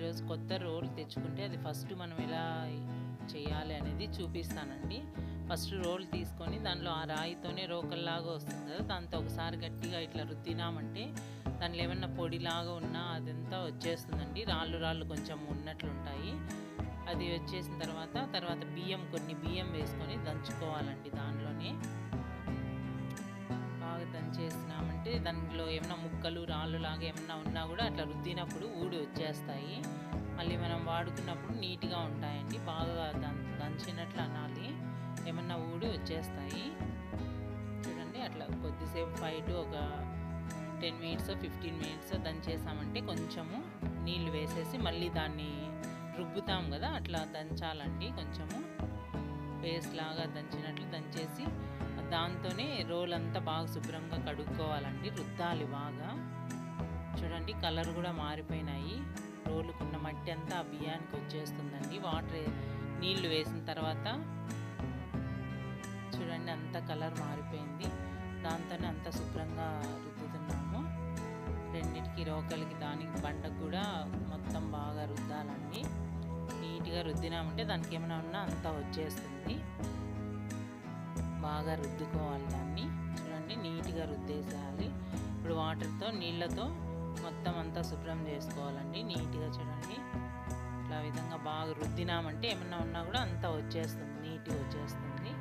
ఈరోజు కొత్త రోల్ తెచ్చుకుంటే అది ఫస్ట్ మనం ఎలా చేయాలి అనేది చూపిస్తానండి. ఫస్ట్ రోల్ తీసుకొని దానిలో ఆ రాయితోనే రోకల్లాగా వస్తుంది కదా దాంతో ఒకసారి గట్టిగా ఇట్లా రుద్దినామంటే దానిలో ఏమన్నా పొడిలాగా ఉన్నా అదంతా వచ్చేస్తుందండి. రాళ్ళు రాళ్ళు కొంచెం ఉన్నట్లుంటాయి. అది వచ్చేసిన తర్వాత తర్వాత బియ్యం కొన్ని బియ్యం వేసుకొని దంచుకోవాలండి దానిలోనే. బాగా దంచేసినామంటే దానిలో ఏమైనా ముక్కలు రాళ్ళు లాగా ఏమన్నా ఉన్నా కూడా అట్లా రుద్దినప్పుడు ఊడి వచ్చేస్తాయి. మళ్ళీ మనం వాడుకున్నప్పుడు నీట్గా ఉంటాయండి. బాగా దంచినట్లు అనాలి. ఏమన్నా ఊడి వచ్చేస్తాయి. చూడండి అట్లా కొద్దిసేపు ఫైవ్ టు ఒక టెన్ మినిట్స్ ఫిఫ్టీన్ మినిట్స్ దంచేసామంటే కొంచెము నీళ్ళు వేసేసి మళ్ళీ దాన్ని రుబ్బుతాం కదా అట్లా దంచాలండి కొంచెము. పేస్ట్ లాగా దంచినట్లు దంచేసి దాంతోనే రోల్ అంతా బాగా శుభ్రంగా కడుక్కోవాలండి. రుద్దాలి బాగా. చూడండి కలర్ కూడా మారిపోయినాయి. రోలు మట్టి అంతా ఆ బియ్యానికి వచ్చేస్తుందండి. వాటర్ నీళ్ళు వేసిన తర్వాత చూడండి అంత కలర్ మారిపోయింది. దాంతోనే అంత శుభ్రంగా రుద్దుతున్నాము. రెండింటికి రోకలికి దానికి బండకు కూడా మొత్తం బాగా రుద్దాలండి. నీట్గా రుద్దినామంటే దానికి ఏమైనా ఉన్నా అంతా వచ్చేస్తుంది. బాగా రుద్దుకోవాలి దాన్ని. చూడండి నీట్గా రుద్దేసేయాలి. ఇప్పుడు వాటర్తో నీళ్ళతో మొత్తం అంతా శుభ్రం చేసుకోవాలండి నీట్గా చూడండి. ఇట్లా విధంగా బాగా రుద్దినామంటే ఏమన్నా ఉన్నా కూడా అంతా వచ్చేస్తుంది నీట్గా వచ్చేస్తుంది.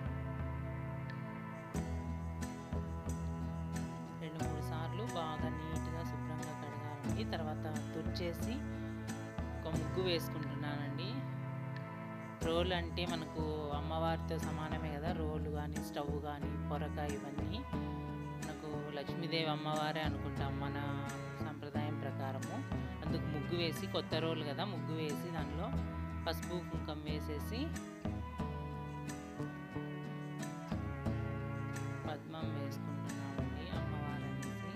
రెండు మూడు సార్లు బాగా నీట్గా శుభ్రంగా కడగాలండి. తర్వాత తుడిచేసి ఒక ముగ్గు వేసుకుంటున్నానండి. రోల్ అంటే మనకు అమ్మవారితో సమానమే కదా రోలు కానీ స్టవ్ కానీ పొరక ఇవన్నీ. మనకు లక్ష్మీదేవి అమ్మవారే అనుకుంటాం మన వేసి కొత్త రోలు కదా ముగ్గు వేసి దానిలో పసుపు కుంకం వేసేసి పద్మం వేసుకుంటున్నామండి అమ్మవారు అనేసి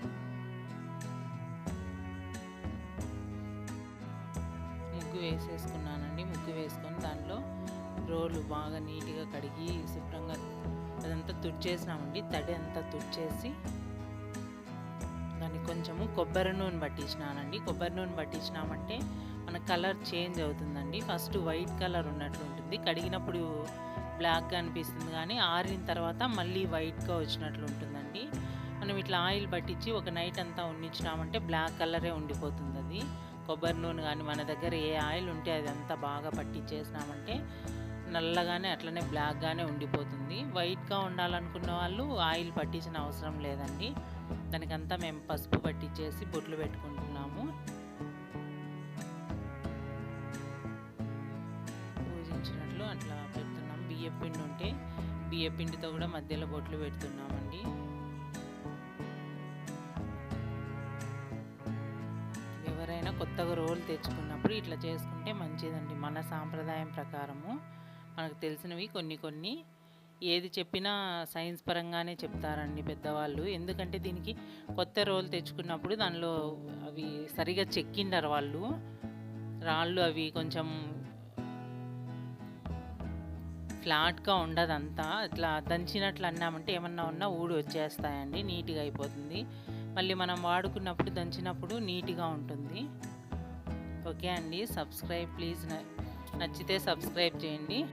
ముగ్గు వేసేసుకున్నానండి ముగ్గు వేసుకొని దానిలో రోలు బాగా నీట్గా కడిగి శుభ్రంగా అదంతా తుడిచేసినామండి తడి అంతా తుడిచేసి దాన్ని కొంచెము కొబ్బరి నూనె పట్టించినానండి. కొబ్బరి నూనె పట్టించినామంటే మన కలర్ చేంజ్ అవుతుందండి. ఫస్ట్ వైట్ కలర్ ఉన్నట్లు ఉంటుంది కడిగినప్పుడు బ్లాక్గా అనిపిస్తుంది కానీ ఆరిన తర్వాత మళ్ళీ వైట్గా వచ్చినట్లు ఉంటుందండి మనం ఇట్లా ఆయిల్ పట్టించి ఒక నైట్ అంతా ఉండించినామంటే బ్లాక్ కలరే ఉండిపోతుంది అది కొబ్బరి నూనె కానీ మన దగ్గర ఏ ఆయిల్ ఉంటే అది అంతా బాగా పట్టించేసినామంటే నల్లగానే అట్లనే బ్లాక్గానే ఉండిపోతుంది. వైట్గా ఉండాలనుకున్న వాళ్ళు ఆయిల్ పట్టించిన అవసరం లేదండి. దానికంతా మేము పసుపు పట్టించేసి బొట్లు పెట్టుకుంటున్నాము. పూజించినట్లు అట్లా పెడుతున్నాం. బియ్యం పిండి ఉంటే బియ్యం పిండితో కూడా మధ్యలో బొట్లు పెడుతున్నామండి. ఎవరైనా కొత్తగా రోల్ తెచ్చుకున్నప్పుడు ఇట్లా చేసుకుంటే మంచిదండి. మన సాంప్రదాయం ప్రకారము. మనకు తెలిసినవి కొన్ని కొన్ని. ఏది చెప్పినా సైన్స్ పరంగానే చెప్తారండి పెద్దవాళ్ళు. ఎందుకంటే దీనికి కొత్త రోల్ తెచ్చుకున్నప్పుడు దానిలో అవి సరిగా చెక్కిండరు వాళ్ళు. రాళ్ళు అవి కొంచెం ఫ్లాట్గా ఉండదంతా. ఇట్లా దంచినట్లు అన్నామంటే ఏమన్నా ఉన్నా ఊడి వచ్చేస్తాయండి నీట్గా అయిపోతుంది. మళ్ళీ మనం వాడుకున్నప్పుడు దంచినప్పుడు నీట్గా ఉంటుంది. ఓకే అండి. సబ్స్క్రైబ్ ప్లీజ్ నచ్చితే సబ్స్క్రైబ్ చేయండి.